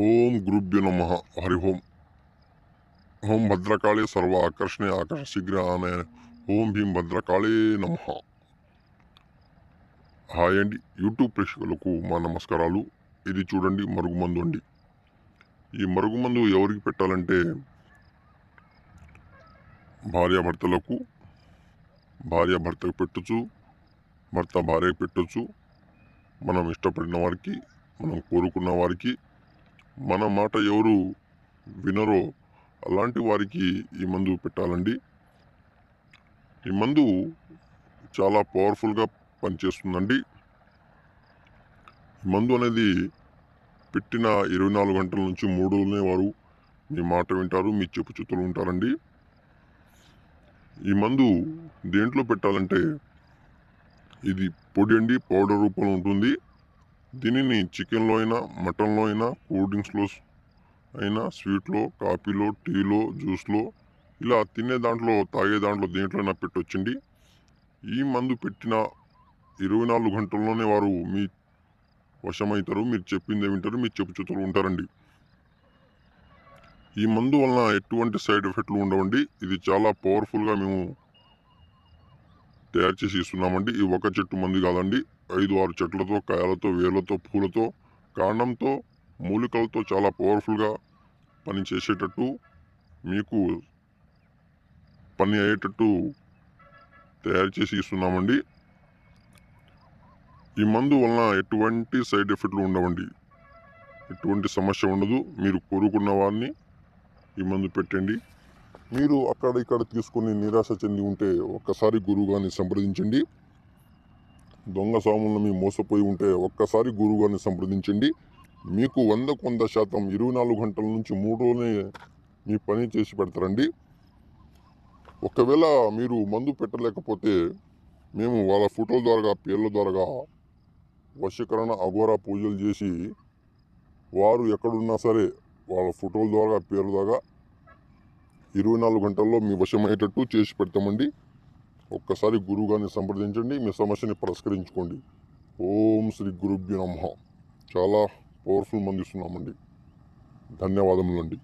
ఓం గురుభ్యో నమ. హరి ఓం. ఓం భద్రకాళే సర్వ ఆకర్షణ ఆకర్ష శీఘ్రామయ ఓం భీం భద్రకాళే నమ. హాయ్ అండి. యూట్యూబ్ ప్రేక్షకులకు మా నమస్కారాలు. ఇది చూడండి మరుగుమందు అండి. ఈ మరుగుమందు ఎవరికి పెట్టాలంటే భార్యాభర్తలకు భార్య భర్తకు పెట్టచ్చు భర్త భార్యకు పెట్టచ్చు మనం ఇష్టపడిన వారికి మనం కోరుకున్న వారికి మన మాట ఎవరు వినరో అలాంటి వారికి ఈ మందు పెట్టాలండి. ఈ మందు చాలా పవర్ఫుల్గా పనిచేస్తుందండి. ఈ మందు అనేది పెట్టిన ఇరవై నాలుగు గంటల నుంచి మూడు రోజులనే వారు మీ మాట వింటారు మీ చెప్పు చుట్టూ ఉంటారండి. ఈ మందు దేంట్లో పెట్టాలంటే ఇది పొడి అండి పౌడర్ రూపంలో ఉంటుంది. దీనిని చికెన్లో అయినా మటన్లో అయినా కూల్ డ్రింక్స్లో అయినా స్వీట్లో కాఫీలో టీలో జ్యూస్లో ఇలా తినే దాంట్లో తాగే దాంట్లో దేంట్లో అయినా పెట్టొచ్చండి. ఈ మందు పెట్టిన ఇరవై నాలుగు గంటల్లోనే వారు మీ వశమవుతారు మీరు చెప్పిందే వింటారు మీ చెప్పు చుట్టూ ఉంటారండి. ఈ మందు వలన ఎటువంటి సైడ్ ఎఫెక్ట్లు ఉండవండి. ఇది చాలా పవర్ఫుల్గా మేము తయారు చేసి ఇస్తున్నామండి. ఈ ఒక చెట్టు మంది కాదండి. ఐదు ఆరు చెట్లతో కాయలతో వేర్లతో పూలతో కాండంతో మూలికలతో చాలా పవర్ఫుల్గా పని చేసేటట్టు మీకు పని అయ్యేటట్టు తయారు చేసి ఇస్తున్నామండి. ఈ మందు వలన ఎటువంటి సైడ్ ఎఫెక్ట్లు ఉండవండి. ఎటువంటి సమస్య ఉండదు. మీరు కోరుకున్న వారిని ఈ మందు పెట్టండి. మీరు అక్కడ ఇక్కడ తీసుకుని నిరాశ చెంది ఉంటే ఒక్కసారి గురువుగారిని సంప్రదించండి. దొంగ స్వాములను మీ మోసపోయి ఉంటే ఒక్కసారి గురువుగారిని సంప్రదించండి. మీకు వందకు వంద శాతం ఇరవై నాలుగు గంటల నుంచి మూడు రోజులే మీ పని చేసి పెడతారండి. ఒకవేళ మీరు మందు పెట్టలేకపోతే మేము వాళ్ళ ఫోటోల ద్వారా పేర్ల ద్వారా వశీకరణ అఘోరా పూజలు చేసి వారు ఎక్కడున్నా సరే వాళ్ళ ఫోటోల ద్వారా పేర్ల ద్వారా ఇరవై నాలుగు గంటల్లో మీ వశమయ్యేటట్టు చేసి పెడతామండి. ఒక్కసారి గురువుగారిని సంప్రదించండి మీ సమస్యని పరిష్కరించుకోండి. ఓం శ్రీ గురుభ్యో నమ. చాలా పవర్ఫుల్ మంది ఇస్తున్నామండి ధన్యవాదములండి.